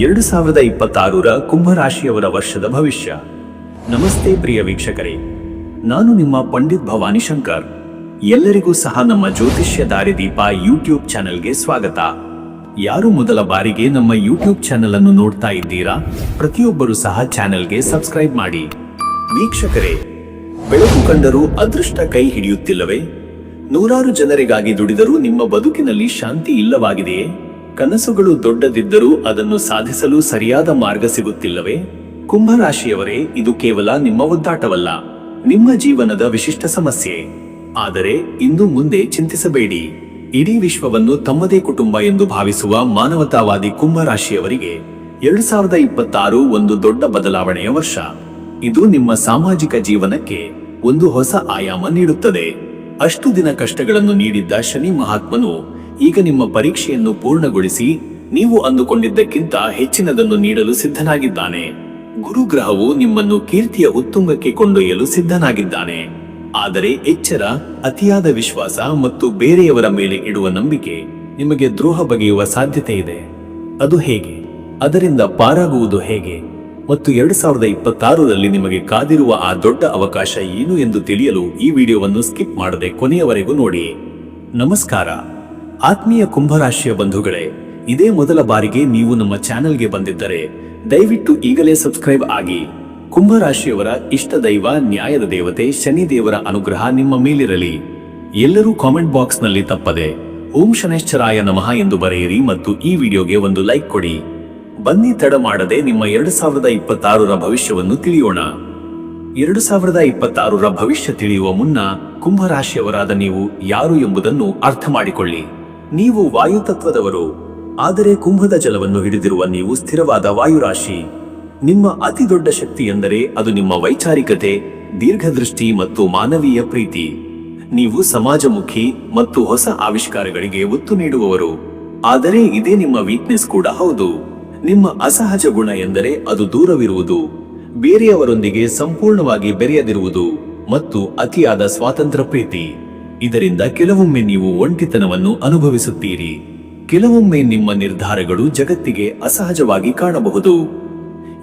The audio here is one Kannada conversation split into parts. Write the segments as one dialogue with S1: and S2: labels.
S1: ಎರಡು ಸಾವಿರದ ಇಪ್ಪತ್ತಾರರ ಕುಂಭರಾಶಿಯವರ ವರ್ಷದ ಭವಿಷ್ಯ. ನಮಸ್ತೆ ಪ್ರಿಯ ವೀಕ್ಷಕರೇ. ನಾನು ನಿಮ್ಮ ಪಂಡಿತ್ ಭವಾನಿ ಶಂಕರ್. ಎಲ್ಲರಿಗೂ ಸಹ ನಮ್ಮ ಜ್ಯೋತಿಷ್ಯ ದಾರಿದೀಪ ಯೂಟ್ಯೂಬ್ ಚಾನೆಲ್ಗೆ ಸ್ವಾಗತ. ಯಾರು ಮೊದಲ ಬಾರಿಗೆ ನಮ್ಮ ಯೂಟ್ಯೂಬ್ ಚಾನೆಲ್ ಅನ್ನು ನೋಡ್ತಾ ಇದ್ದೀರಾ, ಪ್ರತಿಯೊಬ್ಬರು ಸಹ ಚಾನೆಲ್ಗೆ ಸಬ್ಸ್ಕ್ರೈಬ್ ಮಾಡಿ. ವೀಕ್ಷಕರೇ, ಬೆಳಕು ಕಂಡರೂ ಅದೃಷ್ಟ ಕೈ ಹಿಡಿಯುತ್ತಿಲ್ಲವೇ? ನೂರಾರು ಜನರಿಗಾಗಿ ದುಡಿದರೂ ನಿಮ್ಮ ಬದುಕಿನಲ್ಲಿ ಶಾಂತಿ ಇಲ್ಲವಾಗಿದೆಯೇ? ಕನಸುಗಳು ದೊಡ್ಡದಿದ್ದರೂ ಅದನ್ನು ಸಾಧಿಸಲು ಸರಿಯಾದ ಮಾರ್ಗ ಸಿಗುತ್ತಿಲ್ಲವೇ? ಕುಂಭರಾಶಿಯವರೇ, ಇದು ಕೇವಲ ನಿಮ್ಮ ಒದ್ದಾಟವಲ್ಲ. ನಿಮ್ಮ ಜೀವನದ ವಿಶಿಷ್ಟ ಸಮಸ್ಯೆ. ಆದರೆ ಇಂದು ಮುಂದೆ ಚಿಂತಿಸಬೇಡಿ. ಇಡೀ ವಿಶ್ವವನ್ನು ತಮ್ಮದೇ ಕುಟುಂಬ ಎಂದು ಭಾವಿಸುವ ಮಾನವತಾವಾದಿ ಕುಂಭರಾಶಿಯವರಿಗೆ ಎರಡು ಸಾವಿರದ ಇಪ್ಪತ್ತಾರು ಒಂದು ದೊಡ್ಡ ಬದಲಾವಣೆಯ ವರ್ಷ. ಇದು ನಿಮ್ಮ ಸಾಮಾಜಿಕ ಜೀವನಕ್ಕೆ ಒಂದು ಹೊಸ ಆಯಾಮ ನೀಡುತ್ತದೆ. ಅಷ್ಟು ದಿನ ಕಷ್ಟಗಳನ್ನು ನೀಡಿದ್ದ ಶನಿ ಮಹಾತ್ಮನು ಈಗ ನಿಮ್ಮ ಪರೀಕ್ಷೆಯನ್ನು ಪೂರ್ಣಗೊಳಿಸಿ ನೀವು ಅಂದುಕೊಂಡಿದ್ದಕ್ಕಿಂತ ಹೆಚ್ಚಿನದನ್ನು ನೀಡಲು ಸಿದ್ಧನಾಗಿದ್ದಾನೆ. ಗುರುಗ್ರಹವು ನಿಮ್ಮನ್ನು ಕೀರ್ತಿಯ ಉತ್ತುಂಗಕ್ಕೆ ಕೊಂಡೊಯ್ಯಲು ಸಿದ್ಧನಾಗಿದ್ದಾನೆ. ಆದರೆ ಎಚ್ಚರ, ಅತಿಯಾದ ವಿಶ್ವಾಸ ಮತ್ತು ಬೇರೆಯವರ ಮೇಲೆ ಇಡುವ ನಂಬಿಕೆ ನಿಮಗೆ ದ್ರೋಹ ಬಗೆಯುವ ಸಾಧ್ಯತೆ ಇದೆ. ಅದು ಹೇಗೆ? ಅದರಿಂದ ಪಾರಾಗುವುದು ಹೇಗೆ? ಮತ್ತು ಎರಡು ಸಾವಿರದ ಇಪ್ಪತ್ತಾರರಲ್ಲಿ ನಿಮಗೆ ಕಾದಿರುವ ಆ ದೊಡ್ಡ ಅವಕಾಶ ಏನು ಎಂದು ತಿಳಿಯಲು ಈ ವಿಡಿಯೋವನ್ನು ಸ್ಕಿಪ್ ಮಾಡದೆ ಕೊನೆಯವರೆಗೂ ನೋಡಿ. ನಮಸ್ಕಾರ. ಆತ್ಮೀಯ ಕುಂಭರಾಶಿಯ ಬಂಧುಗಳೇ, ಇದೇ ಮೊದಲ ಬಾರಿಗೆ ನೀವು ನಮ್ಮ ಚಾನೆಲ್ಗೆ ಬಂದಿದ್ದರೆ, ದಯವಿಟ್ಟು ಈಗಲೇ ಸಬ್ಸ್ಕ್ರೈಬ್ ಆಗಿ. ಕುಂಭರಾಶಿಯವರ ಇಷ್ಟ ದೈವ ನ್ಯಾಯದ ದೇವತೆ ಶನಿ ದೇವರ ಅನುಗ್ರಹ ನಿಮ್ಮ ಮೇಲಿರಲಿ. ಎಲ್ಲರೂ ಕಾಮೆಂಟ್ ಬಾಕ್ಸ್ನಲ್ಲಿ ತಪ್ಪದೆ, ಓಂ ಶನೇಶ್ವರಾಯ ನಮಃ ಎಂದು ಬರೆಯಿರಿ ಮತ್ತು ಈ ವಿಡಿಯೋಗೆ ಒಂದು ಲೈಕ್ ಕೊಡಿ. ಬನ್ನಿ ತಡ ಮಾಡದೆ ನಿಮ್ಮ ಎರಡು ಸಾವಿರದ ಇಪ್ಪತ್ತಾರರ ಭವಿಷ್ಯವನ್ನು ತಿಳಿಯೋಣ. ಎರಡು ಸಾವಿರದ ಇಪ್ಪತ್ತಾರರ ಭವಿಷ್ಯ ತಿಳಿಯುವ ಮುನ್ನ ಕುಂಭರಾಶಿಯವರಾದ ನೀವು ಯಾರು ಎಂಬುದನ್ನು ಅರ್ಥ ಮಾಡಿಕೊಳ್ಳಿ. ನೀವು ವಾಯುತತ್ವದವರು, ಆದರೆ ಕುಂಭದ ಜಲವನ್ನು ಹಿಡಿದಿರುವ ನೀವು ಸ್ಥಿರವಾದ ವಾಯುರಾಶಿ. ನಿಮ್ಮ ಅತಿ ದೊಡ್ಡ ಶಕ್ತಿ ಎಂದರೆ ಅದು ನಿಮ್ಮ ವೈಚಾರಿಕತೆ, ದೀರ್ಘದೃಷ್ಟಿ ಮತ್ತು ಮಾನವೀಯ ಪ್ರೀತಿ. ನೀವು ಸಮಾಜಮುಖಿ ಮತ್ತು ಹೊಸ ಆವಿಷ್ಕಾರಗಳಿಗೆ ಒತ್ತು ನೀಡುವವರು. ಆದರೆ ಇದೇ ನಿಮ್ಮ ವೀಕ್ನೆಸ್ ಕೂಡ ಹೌದು. ನಿಮ್ಮ ಅಸಹಜ ಗುಣ ಎಂದರೆ ಅದು ದೂರವಿರುವುದು. ಬೇರೆಯವರೊಂದಿಗೆ ಸಂಪೂರ್ಣವಾಗಿ ಬೆರೆಯದಿರುವುದು ಮತ್ತು ಅತಿಯಾದ ಸ್ವಾತಂತ್ರ್ಯ ಪ್ರೀತಿ. ಇದರಿಂದ ಕೆಲವೊಮ್ಮೆ ನೀವು ಒಂಟಿತನವನ್ನು ಅನುಭವಿಸುತ್ತೀರಿ. ಕೆಲವೊಮ್ಮೆ ನಿಮ್ಮ ನಿರ್ಧಾರಗಳು ಜಗತ್ತಿಗೆ ಅಸಹಜವಾಗಿ ಕಾಣಬಹುದು.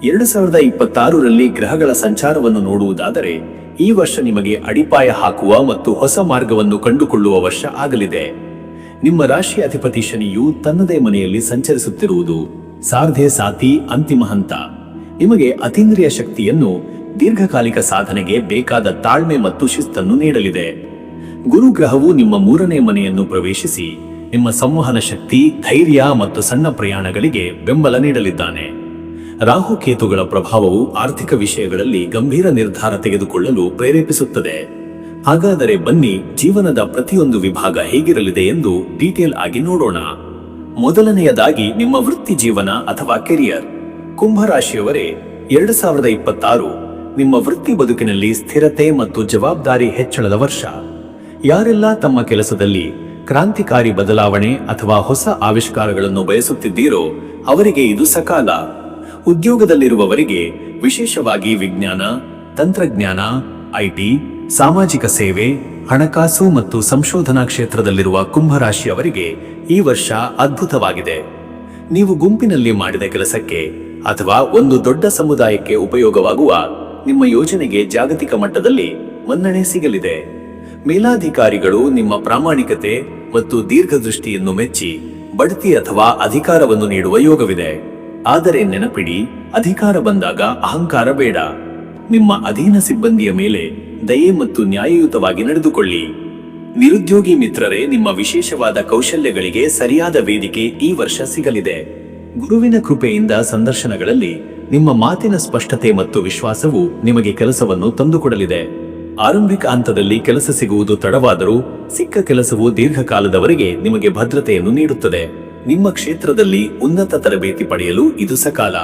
S1: ಎರಡು ಸಾವಿರದ ಇಪ್ಪತ್ತಾರರಲ್ಲಿ ಗ್ರಹಗಳ ಸಂಚಾರವನ್ನು ನೋಡುವುದಾದರೆ, ಈ ವರ್ಷ ನಿಮಗೆ ಅಡಿಪಾಯ ಹಾಕುವ ಮತ್ತು ಹೊಸ ಮಾರ್ಗವನ್ನು ಕಂಡುಕೊಳ್ಳುವ ವರ್ಷ ಆಗಲಿದೆ. ನಿಮ್ಮ ರಾಶಿ ಅಧಿಪತಿ ಶನಿಯು ತನ್ನದೇ ಮನೆಯಲ್ಲಿ ಸಂಚರಿಸುತ್ತಿರುವುದು ಸಾರ್ಧೆ ಸಾತಿ ಅಂತಿಮ ಹಂತ. ನಿಮಗೆ ಅತೀಂದ್ರಿಯ ಶಕ್ತಿಯನ್ನು ದೀರ್ಘಕಾಲಿಕ ಸಾಧನೆಗೆ ಬೇಕಾದ ತಾಳ್ಮೆ ಮತ್ತು ಶಿಸ್ತನ್ನು ನೀಡಲಿದೆ. ಗುರುಗ್ರಹವು ನಿಮ್ಮ ಮೂರನೇ ಮನೆಯನ್ನು ಪ್ರವೇಶಿಸಿ ನಿಮ್ಮ ಸಂವಹನ ಶಕ್ತಿ, ಧೈರ್ಯ ಮತ್ತು ಸಣ್ಣ ಪ್ರಯಾಣಗಳಿಗೆ ಬೆಂಬಲ ನೀಡಲಿದ್ದಾನೆ. ರಾಹುಕೇತುಗಳ ಪ್ರಭಾವವು ಆರ್ಥಿಕ ವಿಷಯಗಳಲ್ಲಿ ಗಂಭೀರ ನಿರ್ಧಾರ ತೆಗೆದುಕೊಳ್ಳಲು ಪ್ರೇರೇಪಿಸುತ್ತದೆ. ಹಾಗಾದರೆ ಬನ್ನಿ, ಜೀವನದ ಪ್ರತಿಯೊಂದು ವಿಭಾಗ ಹೇಗಿರಲಿದೆ ಎಂದು ಡೀಟೇಲ್ ಆಗಿ ನೋಡೋಣ. ಮೊದಲನೆಯದಾಗಿ, ನಿಮ್ಮ ವೃತ್ತಿ ಜೀವನ ಅಥವಾ ಕೆರಿಯರ್. ಕುಂಭರಾಶಿಯವರೇ, ಎರಡು ಸಾವಿರದ ಇಪ್ಪತ್ತಾರು, ನಿಮ್ಮ ವೃತ್ತಿ ಬದುಕಿನಲ್ಲಿ ಸ್ಥಿರತೆ ಮತ್ತು ಜವಾಬ್ದಾರಿ ಹೆಚ್ಚಳದ ವರ್ಷ. ಯಾರೆಲ್ಲ ತಮ್ಮ ಕೆಲಸದಲ್ಲಿ ಕ್ರಾಂತಿಕಾರಿ ಬದಲಾವಣೆ ಅಥವಾ ಹೊಸ ಆವಿಷ್ಕಾರಗಳನ್ನು ಬಯಸುತ್ತಿದ್ದೀರೋ ಅವರಿಗೆ ಇದು ಸಕಾಲ. ಉದ್ಯೋಗದಲ್ಲಿರುವವರಿಗೆ ವಿಶೇಷವಾಗಿ ವಿಜ್ಞಾನ, ತಂತ್ರಜ್ಞಾನ ಐಟಿ ಸಾಮಾಜಿಕ ಸೇವೆ, ಹಣಕಾಸು ಮತ್ತು ಸಂಶೋಧನಾ ಕ್ಷೇತ್ರದಲ್ಲಿರುವ ಕುಂಭರಾಶಿಯವರಿಗೆ ಈ ವರ್ಷ ಅದ್ಭುತವಾಗಿದೆ. ನೀವು ಗುಂಪಿನಲ್ಲಿ ಮಾಡಿದ ಕೆಲಸಕ್ಕೆ ಅಥವಾ ಒಂದು ದೊಡ್ಡ ಸಮುದಾಯಕ್ಕೆ ಉಪಯೋಗವಾಗುವ ನಿಮ್ಮ ಯೋಜನೆಗೆ ಜಾಗತಿಕ ಮಟ್ಟದಲ್ಲಿ ಮನ್ನಣೆ ಸಿಗಲಿದೆ. ಮೇಲಾಧಿಕಾರಿಗಳು ನಿಮ್ಮ ಪ್ರಾಮಾಣಿಕತೆ ಮತ್ತು ದೀರ್ಘದೃಷ್ಟಿಯನ್ನು ಮೆಚ್ಚಿ ಬಡ್ತಿ ಅಥವಾ ಅಧಿಕಾರವನ್ನು ನೀಡುವ ಯೋಗವಿದೆ. ಆದರೆ ನೆನಪಿಡಿ, ಅಧಿಕಾರ ಬಂದಾಗ ಅಹಂಕಾರ ಬೇಡ. ನಿಮ್ಮ ಅಧೀನ ಸಿಬ್ಬಂದಿಯ ಮೇಲೆ ದಯೆ ಮತ್ತು ನ್ಯಾಯಯುತವಾಗಿ ನಡೆದುಕೊಳ್ಳಿ. ನಿರುದ್ಯೋಗಿ ಮಿತ್ರರೇ, ನಿಮ್ಮ ವಿಶೇಷವಾದ ಕೌಶಲ್ಯಗಳಿಗೆ ಸರಿಯಾದ ವೇದಿಕೆ ಈ ವರ್ಷ ಸಿಗಲಿದೆ. ಗುರುವಿನ ಕೃಪೆಯಿಂದ ಸಂದರ್ಶನಗಳಲ್ಲಿ ನಿಮ್ಮ ಮಾತಿನ ಸ್ಪಷ್ಟತೆ ಮತ್ತು ವಿಶ್ವಾಸವು ನಿಮಗೆ ಕೆಲಸವನ್ನು ತಂದುಕೊಡಲಿದೆ. ಆರಂಭಿಕ ಹಂತದಲ್ಲಿ ಕೆಲಸ ಸಿಗುವುದು ತಡವಾದರೂ ಸಿಕ್ಕ ಕೆಲಸವು ದೀರ್ಘಕಾಲದವರೆಗೆ ನಿಮಗೆ ಭದ್ರತೆಯನ್ನು ನೀಡುತ್ತದೆ. ನಿಮ್ಮ ಕ್ಷೇತ್ರದಲ್ಲಿ ಉನ್ನತ ತರಬೇತಿ ಪಡೆಯಲು ಇದು ಸಕಾಲ.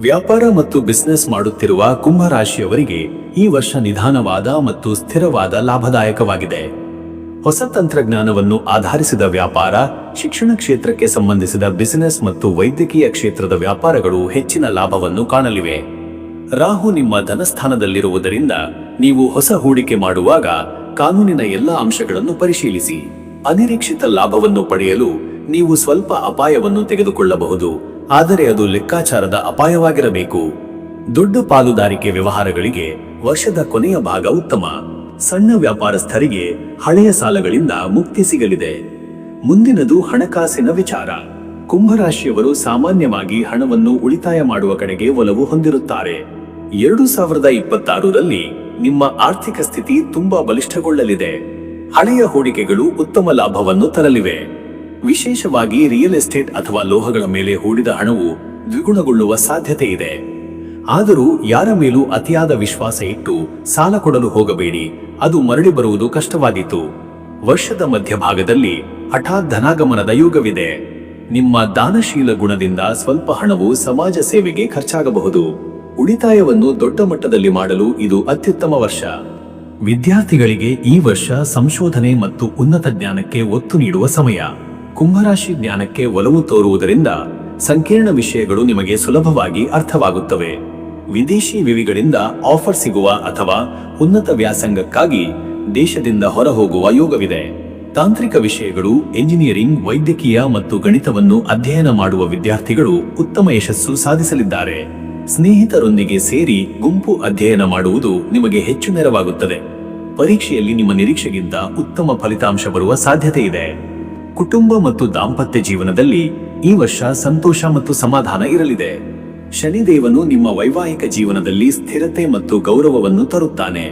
S1: ವ್ಯಾಪಾರ ಮತ್ತು ಬಿಸಿನೆಸ್ ಮಾಡುತ್ತಿರುವ ಕುಂಭರಾಶಿಯವರಿಗೆ ಈ ವರ್ಷ ನಿಧಾನವಾದ ಮತ್ತು ಸ್ಥಿರವಾದ ಲಾಭದಾಯಕವಾಗಿದೆ. ಹೊಸ ತಂತ್ರಜ್ಞಾನವನ್ನು ಆಧರಿಸಿದ ವ್ಯಾಪಾರ, ಶಿಕ್ಷಣ ಕ್ಷೇತ್ರಕ್ಕೆ ಸಂಬಂಧಿಸಿದ ಬಿಸಿನೆಸ್ ಮತ್ತು ವೈದ್ಯಕೀಯ ಕ್ಷೇತ್ರದ ವ್ಯಾಪಾರಗಳು ಹೆಚ್ಚಿನ ಲಾಭವನ್ನು ಕಾಣಲಿವೆ. ರಾಹು ನಿಮ್ಮ ಧನಸ್ಥಾನದಲ್ಲಿರುವುದರಿಂದ ನೀವು ಹೊಸ ಹೂಡಿಕೆ ಮಾಡುವಾಗ ಕಾನೂನಿನ ಎಲ್ಲ ಅಂಶಗಳನ್ನು ಪರಿಶೀಲಿಸಿ. ಅನಿರೀಕ್ಷಿತ ಲಾಭವನ್ನು ಪಡೆಯಲು ನೀವು ಸ್ವಲ್ಪ ಅಪಾಯವನ್ನು ತೆಗೆದುಕೊಳ್ಳಬಹುದು, ಆದರೆ ಅದು ಲೆಕ್ಕಾಚಾರದ ಅಪಾಯವಾಗಿರಬೇಕು. ದೊಡ್ಡ ಪಾಲುದಾರಿಕೆ ವ್ಯವಹಾರಗಳಿಗೆ ವರ್ಷದ ಕೊನೆಯ ಭಾಗ ಉತ್ತಮ. ಸಣ್ಣ ವ್ಯಾಪಾರಸ್ಥರಿಗೆ ಹಳೆಯ ಸಾಲಗಳಿಂದ ಮುಕ್ತಿ ಸಿಗಲಿದೆ. ಮುಂದಿನದು ಹಣಕಾಸಿನ ವಿಚಾರ. ಕುಂಭರಾಶಿಯವರು ಸಾಮಾನ್ಯವಾಗಿ ಹಣವನ್ನು ಉಳಿತಾಯ ಮಾಡುವ ಕಡೆಗೆ ಒಲವು ಹೊಂದಿರುತ್ತಾರೆ. ಎರಡು ಸಾವಿರದ ಇಪ್ಪತ್ತಾರರಲ್ಲಿ ನಿಮ್ಮ ಆರ್ಥಿಕ ಸ್ಥಿತಿ ತುಂಬಾ ಬಲಿಷ್ಠಗೊಳ್ಳಲಿದೆ. ಹಳೆಯ ಹೂಡಿಕೆಗಳು ಉತ್ತಮ ಲಾಭವನ್ನು ತರಲಿವೆ. ವಿಶೇಷವಾಗಿ ರಿಯಲ್ ಎಸ್ಟೇಟ್ ಅಥವಾ ಲೋಹಗಳ ಮೇಲೆ ಹೂಡಿದ ಹಣವು ದ್ವಿಗುಣಗೊಳ್ಳುವ ಸಾಧ್ಯತೆ ಇದೆ. ಆದರೂ ಯಾರ ಮೇಲೂ ಅತಿಯಾದ ವಿಶ್ವಾಸ ಇಟ್ಟು ಸಾಲ ಕೊಡಲು ಹೋಗಬೇಡಿ. ಅದು ಮರಳಿ ಬರುವುದು ಕಷ್ಟವಾದೀತು. ವರ್ಷದ ಮಧ್ಯಭಾಗದಲ್ಲಿ ಹಠಾತ್ ಧನಾಗಮನದ ಯೋಗವಿದೆ. ನಿಮ್ಮ ದಾನಶೀಲ ಗುಣದಿಂದ ಸ್ವಲ್ಪ ಹಣವು ಸಮಾಜ ಸೇವೆಗೆ ಖರ್ಚಾಗಬಹುದು. ಉಳಿತಾಯವನ್ನು ದೊಡ್ಡ ಮಟ್ಟದಲ್ಲಿ ಮಾಡಲು ಇದು ಅತ್ಯುತ್ತಮ ವರ್ಷ. ವಿದ್ಯಾರ್ಥಿಗಳಿಗೆ ಈ ವರ್ಷ ಸಂಶೋಧನೆ ಮತ್ತು ಉನ್ನತ ಜ್ಞಾನಕ್ಕೆ ಒತ್ತು ನೀಡುವ ಸಮಯ. ಕುಂಭರಾಶಿ ಜ್ಞಾನಕ್ಕೆ ಒಲವು ತೋರುವುದರಿಂದ ಸಂಕೀರ್ಣ ವಿಷಯಗಳು ನಿಮಗೆ ಸುಲಭವಾಗಿ ಅರ್ಥವಾಗುತ್ತವೆ. ವಿದೇಶಿ ವಿವಿಗಳಿಂದ ಆಫರ್ ಸಿಗುವ ಅಥವಾ ಉನ್ನತ ವ್ಯಾಸಂಗಕ್ಕಾಗಿ ದೇಶದಿಂದ ಹೊರಹೋಗುವ ಯೋಗವಿದೆ. ತಾಂತ್ರಿಕ ವಿಷಯಗಳು, ಎಂಜಿನಿಯರಿಂಗ್, ವೈದ್ಯಕೀಯ ಮತ್ತು ಗಣಿತವನ್ನು ಅಧ್ಯಯನ ಮಾಡುವ ವಿದ್ಯಾರ್ಥಿಗಳು ಉತ್ತಮ ಯಶಸ್ಸು ಸಾಧಿಸಲಿದ್ದಾರೆ. ಸ್ನೇಹಿತರೊಂದಿಗೆ ಸೇರಿ ಗುಂಪು ಅಧ್ಯಯನ ಮಾಡುವುದು ನಿಮಗೆ ಹೆಚ್ಚು ನೆರವಾಗುತ್ತದೆ. ಪರೀಕ್ಷೆಯಲ್ಲಿ ನಿಮ್ಮ ನಿರೀಕ್ಷೆಗಿಂತ ಉತ್ತಮ ಫಲಿತಾಂಶ ಬರುವ ಸಾಧ್ಯತೆ ಇದೆ. ಕುಟುಂಬ ಮತ್ತು ದಾಂಪತ್ಯ ಜೀವನದಲ್ಲಿ ಈ ವರ್ಷ ಸಂತೋಷ ಮತ್ತು ಸಮಾಧಾನ ಇರಲಿದೆ. ಶನಿದೇವನು ನಿಮ್ಮ ವೈವಾಹಿಕ ಜೀವನದಲ್ಲಿ ಸ್ಥಿರತೆ ಮತ್ತು ಗೌರವವನ್ನು ತರುತ್ತಾನೆ.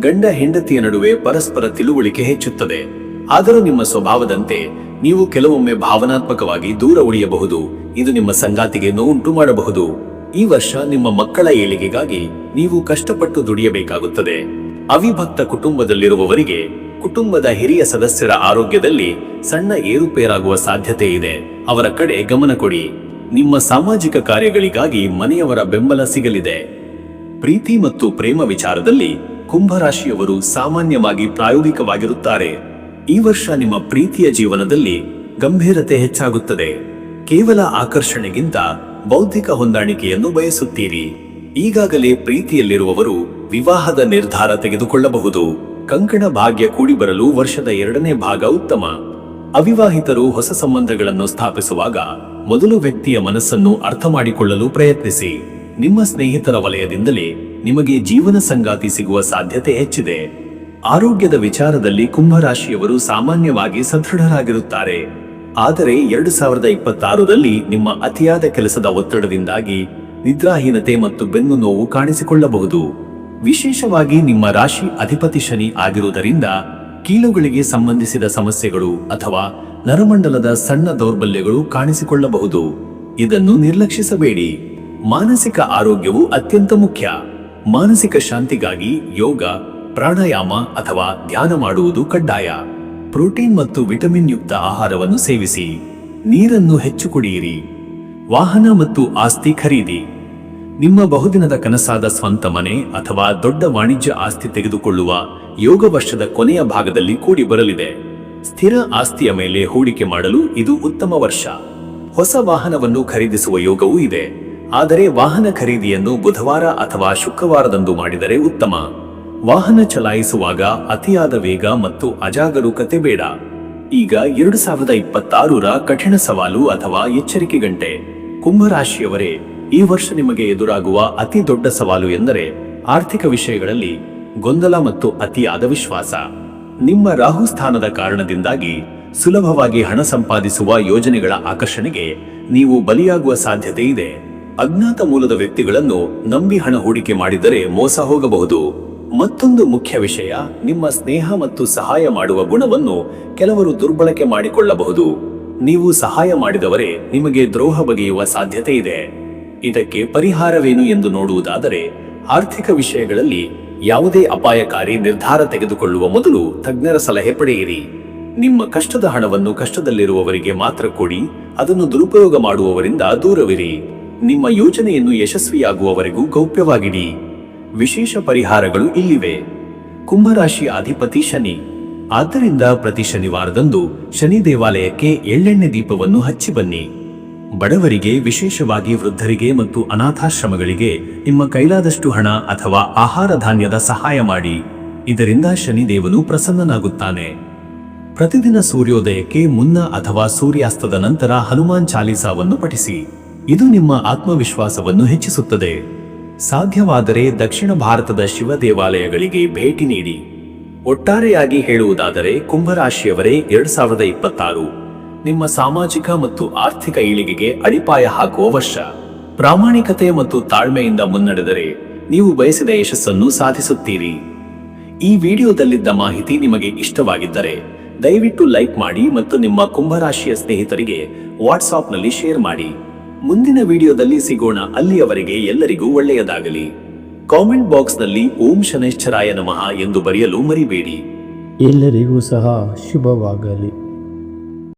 S1: ಗಂಡ ಹೆಂಡತಿಯ ನಡುವೆ ಪರಸ್ಪರ ತಿಳುವಳಿಕೆ ಹೆಚ್ಚುತ್ತದೆ. ಆದರೂ ನಿಮ್ಮ ಸ್ವಭಾವದಂತೆ ನೀವು ಕೆಲವೊಮ್ಮೆ ಭಾವನಾತ್ಮಕವಾಗಿ ದೂರ ಉಳಿಯಬಹುದು. ಇದು ನಿಮ್ಮ ಸಂಗಾತಿಗೆ ನೋವುಂಟು ಮಾಡಬಹುದು. ಈ ವರ್ಷ ನಿಮ್ಮ ಮಕ್ಕಳ ಏಳಿಗೆಗಾಗಿ ನೀವು ಕಷ್ಟಪಟ್ಟು ದುಡಿಯಬೇಕಾಗುತ್ತದೆ. ಅವಿಭಕ್ತ ಕುಟುಂಬದಲ್ಲಿರುವವರಿಗೆ, ಕುಟುಂಬದ ಹಿರಿಯ ಸದಸ್ಯರ ಆರೋಗ್ಯದಲ್ಲಿ ಸಣ್ಣ ಏರುಪೇರಾಗುವ ಸಾಧ್ಯತೆ ಇದೆ. ಅವರ ಕಡೆ ಗಮನ ಕೊಡಿ. ನಿಮ್ಮ ಸಾಮಾಜಿಕ ಕಾರ್ಯಗಳಿಗಾಗಿ ಮನೆಯವರ ಬೆಂಬಲ ಸಿಗಲಿದೆ. ಪ್ರೀತಿ ಮತ್ತು ಪ್ರೇಮ ವಿಚಾರದಲ್ಲಿ ಕುಂಭರಾಶಿಯವರು ಸಾಮಾನ್ಯವಾಗಿ ಪ್ರಾಯೋಗಿಕವಾಗಿರುತ್ತಾರೆ. ಈ ವರ್ಷ ನಿಮ್ಮ ಪ್ರೀತಿಯ ಜೀವನದಲ್ಲಿ ಗಂಭೀರತೆ ಹೆಚ್ಚಾಗುತ್ತದೆ. ಕೇವಲ ಆಕರ್ಷಣೆಗಿಂತ ಬೌದ್ಧಿಕ ಹೊಂದಾಣಿಕೆಯನ್ನು ಬಯಸುತ್ತೀರಿ. ಈಗಾಗಲೇ ಪ್ರೀತಿಯಲ್ಲಿರುವವರು ವಿವಾಹದ ನಿರ್ಧಾರ ತೆಗೆದುಕೊಳ್ಳಬಹುದು. ಕಂಕಣ ಭಾಗ್ಯ ಕೂಡಿಬರಲು ವರ್ಷದ ಎರಡನೇ ಭಾಗ ಉತ್ತಮ. ಅವಿವಾಹಿತರು ಹೊಸ ಸಂಬಂಧಗಳನ್ನು ಸ್ಥಾಪಿಸುವಾಗ ಮೊದಲು ವ್ಯಕ್ತಿಯ ಮನಸ್ಸನ್ನು ಅರ್ಥ ಮಾಡಿಕೊಳ್ಳಲು ಪ್ರಯತ್ನಿಸಿ. ನಿಮ್ಮ ಸ್ನೇಹಿತರ ವಲಯದಿಂದಲೇ ನಿಮಗೆ ಜೀವನ ಸಂಗಾತಿ ಸಿಗುವ ಸಾಧ್ಯತೆ ಹೆಚ್ಚಿದೆ. ಆರೋಗ್ಯದ ವಿಚಾರದಲ್ಲಿ ಕುಂಭರಾಶಿಯವರು ಸಾಮಾನ್ಯವಾಗಿ ಸದೃಢರಾಗಿರುತ್ತಾರೆ. ಆದರೆ ಎರಡು ಸಾವಿರದ ಇಪ್ಪತ್ತಾರರಲ್ಲಿ ನಿಮ್ಮ ಅತಿಯಾದ ಕೆಲಸದ ಒತ್ತಡದಿಂದಾಗಿ ನಿದ್ರಾಹೀನತೆ ಮತ್ತು ಬೆನ್ನು ನೋವು ಕಾಣಿಸಿಕೊಳ್ಳಬಹುದು. ವಿಶೇಷವಾಗಿ ನಿಮ್ಮ ರಾಶಿ ಅಧಿಪತಿ ಶನಿ ಆಗಿರುವುದರಿಂದ ಕೀಲುಗಳಿಗೆ ಸಂಬಂಧಿಸಿದ ಸಮಸ್ಯೆಗಳು ಅಥವಾ ನರಮಂಡಲದ ಸಣ್ಣ ದೌರ್ಬಲ್ಯಗಳು ಕಾಣಿಸಿಕೊಳ್ಳಬಹುದು. ಇದನ್ನು ನಿರ್ಲಕ್ಷಿಸಬೇಡಿ. ಮಾನಸಿಕ ಆರೋಗ್ಯವು ಅತ್ಯಂತ ಮುಖ್ಯ. ಮಾನಸಿಕ ಶಾಂತಿಗಾಗಿ ಯೋಗ ಪ್ರಾಣಾಯಾಮ ಅಥವಾ ಧ್ಯಾನ ಮಾಡುವುದು ಕಡ್ಡಾಯ. ಪ್ರೋಟೀನ್ ಮತ್ತು ವಿಟಮಿನ್ ಯುಕ್ತ ಆಹಾರವನ್ನು ಸೇವಿಸಿ. ನೀರನ್ನು ಹೆಚ್ಚು ಕುಡಿಯಿರಿ. ವಾಹನ ಮತ್ತು ಆಸ್ತಿ ಖರೀದಿ. ನಿಮ್ಮ ಬಹುದಿನದ ಕನಸಾದ ಸ್ವಂತ ಮನೆ ಅಥವಾ ದೊಡ್ಡ ವಾಣಿಜ್ಯ ಆಸ್ತಿ ತೆಗೆದುಕೊಳ್ಳುವ ಯೋಗ ವರ್ಷದ ಕೊನೆಯ ಭಾಗದಲ್ಲಿ ಕೂಡಿ ಬರಲಿದೆ. ಸ್ಥಿರ ಆಸ್ತಿಯ ಮೇಲೆ ಹೂಡಿಕೆ ಮಾಡಲು ಇದು ಉತ್ತಮ ವರ್ಷ. ಹೊಸ ವಾಹನವನ್ನು ಖರೀದಿಸುವ ಯೋಗವೂ ಇದೆ. ಆದರೆ ವಾಹನ ಖರೀದಿಯನ್ನು ಬುಧವಾರ ಅಥವಾ ಶುಕ್ರವಾರದಂದು ಮಾಡಿದರೆ ಉತ್ತಮ. ವಾಹನ ಚಲಾಯಿಸುವಾಗ ಅತಿಯಾದ ವೇಗ ಮತ್ತು ಅಜಾಗರೂಕತೆ ಬೇಡ. ಈಗ ಎರಡು ಸಾವಿರದ ಇಪ್ಪತ್ತಾರರ ಕಠಿಣ ಸವಾಲು ಅಥವಾ ಎಚ್ಚರಿಕೆ ಗಂಟೆ. ಕುಂಭರಾಶಿಯವರೇ, ಈ ವರ್ಷ ನಿಮಗೆ ಎದುರಾಗುವ ಅತಿ ದೊಡ್ಡ ಸವಾಲು ಎಂದರೆ ಆರ್ಥಿಕ ವಿಷಯಗಳಲ್ಲಿ ಗೊಂದಲ ಮತ್ತು ಅತಿಯಾದ ವಿಶ್ವಾಸ. ನಿಮ್ಮ ರಾಹು ಸ್ಥಾನದ ಕಾರಣದಿಂದಾಗಿ ಸುಲಭವಾಗಿ ಹಣ ಸಂಪಾದಿಸುವ ಯೋಜನೆಗಳ ಆಕರ್ಷಣೆಗೆ ನೀವು ಬಲಿಯಾಗುವ ಸಾಧ್ಯತೆ ಇದೆ. ಅಜ್ಞಾತ ಮೂಲದ ವ್ಯಕ್ತಿಗಳನ್ನು ನಂಬಿ ಹಣ ಹೂಡಿಕೆ ಮಾಡಿದರೆ ಮೋಸ ಹೋಗಬಹುದು. ಮತ್ತೊಂದು ಮುಖ್ಯ ವಿಷಯ, ನಿಮ್ಮ ಸ್ನೇಹ ಮತ್ತು ಸಹಾಯ ಮಾಡುವ ಗುಣವನ್ನು ಕೆಲವರು ದುರ್ಬಳಕೆ ಮಾಡಿಕೊಳ್ಳಬಹುದು. ನೀವು ಸಹಾಯ ಮಾಡಿದವರೇ ನಿಮಗೆ ದ್ರೋಹ ಬಗೆಯುವ ಸಾಧ್ಯತೆ ಇದೆ. ಇದಕ್ಕೆ ಪರಿಹಾರವೇನು ಎಂದು ನೋಡುವುದಾದರೆ, ಆರ್ಥಿಕ ವಿಷಯಗಳಲ್ಲಿ ಯಾವುದೇ ಅಪಾಯಕಾರಿ ನಿರ್ಧಾರ ತೆಗೆದುಕೊಳ್ಳುವ ಮೊದಲು ತಜ್ಞರ ಸಲಹೆ ಪಡೆಯಿರಿ. ನಿಮ್ಮ ಕಷ್ಟದ ಹಣವನ್ನು ಕಷ್ಟದಲ್ಲಿರುವವರಿಗೆ ಮಾತ್ರ ಕೊಡಿ, ಅದನ್ನು ದುರುಪಯೋಗ ಮಾಡುವವರಿಂದ ದೂರವಿರಿ. ನಿಮ್ಮ ಯೋಜನೆಯನ್ನು ಯಶಸ್ವಿಯಾಗುವವರೆಗೂ ಗೌಪ್ಯವಾಗಿಡಿ. ವಿಶೇಷ ಪರಿಹಾರಗಳು ಇಲ್ಲಿವೆ. ಕುಂಭರಾಶಿ ಅಧಿಪತಿ ಶನಿ. ಆದ್ದರಿಂದ ಪ್ರತಿ ಶನಿವಾರದಂದು ಶನಿ ದೇವಾಲಯಕ್ಕೆ ಎಳ್ಳೆಣ್ಣೆ ದೀಪವನ್ನು ಹಚ್ಚಿ ಬನ್ನಿ. ಬಡವರಿಗೆ, ವಿಶೇಷವಾಗಿ ವೃದ್ಧರಿಗೆ ಮತ್ತು ಅನಾಥಾಶ್ರಮಗಳಿಗೆ ನಿಮ್ಮ ಕೈಲಾದಷ್ಟು ಹಣ ಅಥವಾ ಆಹಾರ ಧಾನ್ಯದ ಸಹಾಯ ಮಾಡಿ. ಇದರಿಂದ ಶನಿದೇವನು ಪ್ರಸನ್ನನಾಗುತ್ತಾನೆ. ಪ್ರತಿದಿನ ಸೂರ್ಯೋದಯಕ್ಕೆ ಮುನ್ನ ಅಥವಾ ಸೂರ್ಯಾಸ್ತದ ನಂತರ ಹನುಮಾನ್ ಚಾಲೀಸಾವನ್ನು ಪಠಿಸಿ. ಇದು ನಿಮ್ಮ ಆತ್ಮವಿಶ್ವಾಸವನ್ನು ಹೆಚ್ಚಿಸುತ್ತದೆ. ಸಾಧ್ಯವಾದರೆ ದಕ್ಷಿಣ ಭಾರತದ ಶಿವ ದೇವಾಲಯಗಳಿಗೆ ಭೇಟಿ ನೀಡಿ. ಒಟ್ಟಾರೆಯಾಗಿ ಹೇಳುವುದಾದರೆ ಕುಂಭರಾಶಿಯವರೇ ಎರಡ್ ಸಾವಿರದ ಇಪ್ಪತ್ತಾರು. ನಿಮ್ಮ ಸಾಮಾಜಿಕ ಮತ್ತು ಆರ್ಥಿಕ ಏಳಿಗೆಗೆ ಅಡಿಪಾಯ ಹಾಕುವ ವರ್ಷ. ಪ್ರಾಮಾಣಿಕತೆ ಮತ್ತು ತಾಳ್ಮೆಯಿಂದ ಮುನ್ನಡೆದರೆ ನೀವು ಬಯಸಿದ ಯಶಸ್ಸನ್ನು ಸಾಧಿಸುತ್ತೀರಿ. ಈ ವಿಡಿಯೋದಲ್ಲಿದ್ದ ಮಾಹಿತಿ ನಿಮಗೆ ಇಷ್ಟವಾಗಿದ್ದರೆ ದಯವಿಟ್ಟು ಲೈಕ್ ಮಾಡಿ ಮತ್ತು ನಿಮ್ಮ ಕುಂಭರಾಶಿಯ ಸ್ನೇಹಿತರಿಗೆ ವಾಟ್ಸಾಪ್ನಲ್ಲಿ ಶೇರ್ ಮಾಡಿ. ಮುಂದಿನ ವಿಡಿಯೋದಲ್ಲಿ ಸಿಗೋಣ. ಅಲ್ಲಿಯವರೆಗೆ ಎಲ್ಲರಿಗೂ ಒಳ್ಳೆಯದಾಗಲಿ. ಕಾಮೆಂಟ್ ಬಾಕ್ಸ್ನಲ್ಲಿ ಓಂ ಶನೈಶ್ಚರಾಯ ನಮಃ ಎಂದು ಬರೆಯಲು ಮರಿಬೇಡಿ.
S2: ಎಲ್ಲರಿಗೂ ಸಹ ಶುಭವಾಗಲಿ.